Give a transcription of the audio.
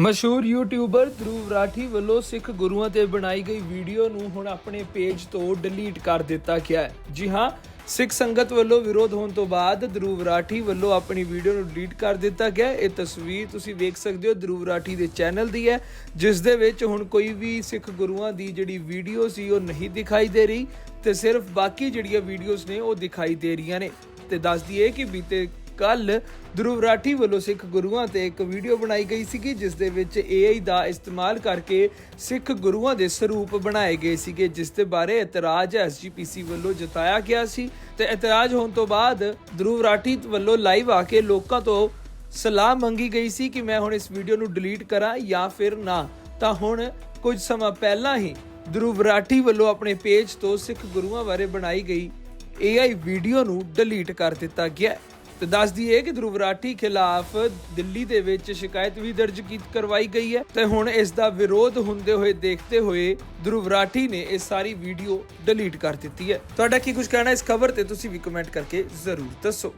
ਮਸ਼ਹੂਰ ਯੂਟਿਊਬਰ ਧਰੂਵ ਰਾਠੀ ਵੱਲੋਂ ਸਿੱਖ ਗੁਰੂਆਂ ਤੇ ਬਣਾਈ ਗਈ ਵੀਡੀਓ ਨੂੰ ਹੁਣ ਆਪਣੇ ਪੇਜ ਤੋਂ ਡਿਲੀਟ ਕਰ ਦਿੱਤਾ ਗਿਆ ਹੈ। ਜੀ ਹਾਂ, ਸਿੱਖ ਸੰਗਤ ਵੱਲੋਂ ਵਿਰੋਧ ਹੋਣ ਤੋਂ ਬਾਅਦ ਧਰੂਵ ਰਾਠੀ ਵੱਲੋਂ ਆਪਣੀ ਵੀਡੀਓ ਨੂੰ ਡਿਲੀਟ ਕਰ ਦਿੱਤਾ ਗਿਆ ਇਹ ਤਸਵੀਰ ਤੁਸੀਂ ਵੇਖ ਸਕਦੇ ਹੋ, ਧਰੂਵ ਰਾਠੀ ਦੇ ਚੈਨਲ ਦੀ ਹੈ, ਜਿਸ ਦੇ ਵਿੱਚ ਹੁਣ ਕੋਈ ਵੀ ਸਿੱਖ ਗੁਰੂਆਂ ਦੀ ਜਿਹੜੀ ਵੀਡੀਓ ਸੀ ਉਹ ਨਹੀਂ ਦਿਖਾਈ ਦੇ ਰਹੀ ਤੇ ਸਿਰਫ ਬਾਕੀ ਜਿਹੜੀਆਂ ਵੀਡੀਓਜ਼ ਨੇ ਉਹ ਦਿਖਾਈ ਦੇ ਰਹੀਆਂ ਨੇ। ਤੇ ਦੱਸ ਦਈਏ ਕਿ ਬੀਤੇ ਕੱਲ ਧਰੁਵ ਰਾਠੀ ਵੱਲੋਂ ਸਿੱਖ ਗੁਰੂਆਂ ਤੇ ਇੱਕ ਵੀਡੀਓ ਬਣਾਈ ਗਈ ਸੀਗੀ, ਜਿਸ ਦੇ ਵਿੱਚ AI ਦਾ ਇਸਤੇਮਾਲ ਕਰਕੇ ਸਿੱਖ ਗੁਰੂਆਂ ਦੇ ਸਰੂਪ ਬਣਾਏ ਗਏ ਸੀਗੇ, ਜਿਸ ਦੇ ਬਾਰੇ ਇਤਰਾਜ਼ ਐਸਜੀਪੀਸੀ ਵੱਲੋਂ ਜਤਾਇਆ ਗਿਆ ਸੀ। ਤੇ ਇਤਰਾਜ਼ ਹੋਣ ਤੋਂ ਬਾਅਦ ਧਰੁਵ ਰਾਠੀ ਵੱਲੋਂ ਲਾਈਵ ਆ ਕੇ ਲੋਕਾਂ ਤੋਂ ਸਲਾਹ ਮੰਗੀ ਗਈ ਸੀ ਕਿ ਮੈਂ ਹੁਣ ਇਸ ਵੀਡੀਓ ਨੂੰ ਡਿਲੀਟ ਕਰਾਂ ਜਾਂ ਫਿਰ ਨਾ। ਤਾਂ ਹੁਣ ਕੁਝ ਸਮਾਂ ਪਹਿਲਾਂ ਹੀ ਧਰੁਵ ਰਾਠੀ ਵੱਲੋਂ ਆਪਣੇ ਪੇਜ ਤੋਂ ਸਿੱਖ ਗੁਰੂਆਂ ਬਾਰੇ ਬਣਾਈ ਗਈ AI ਵੀਡੀਓ ਨੂੰ ਡਿਲੀਟ ਕਰ ਦਿੱਤਾ ਗਿਆ ਤੇ ਦੱਸ ਦਈਏ ਕਿ ਧਰੁਵ ਰਾਠੀ ਖਿਲਾਫ ਦਿੱਲੀ ਦੇ ਵਿੱਚ ਸ਼ਿਕਾਇਤ ਵੀ ਦਰਜ ਕੀਤੀ ਕਰਵਾਈ ਗਈ ਹੈ। ਤੇ ਹੁਣ ਇਸ ਦਾ ਵਿਰੋਧ ਹੁੰਦੇ ਹੋਏ ਦੇਖਦੇ ਹੋਏ ਧਰੁਵ ਰਾਠੀ ਨੇ ਇਹ ਸਾਰੀ ਵੀਡੀਓ ਡਿਲੀਟ ਕਰ ਦਿੱਤੀ ਹੈ। ਤੁਹਾਡਾ ਕੀ ਕੁਝ ਕਹਿਣਾ ਇਸ ਖਬਰ ਤੇ ਤੁਸੀਂ ਵੀ ਕਮੈਂਟ ਕਰਕੇ ਜ਼ਰੂਰ ਦੱਸੋ।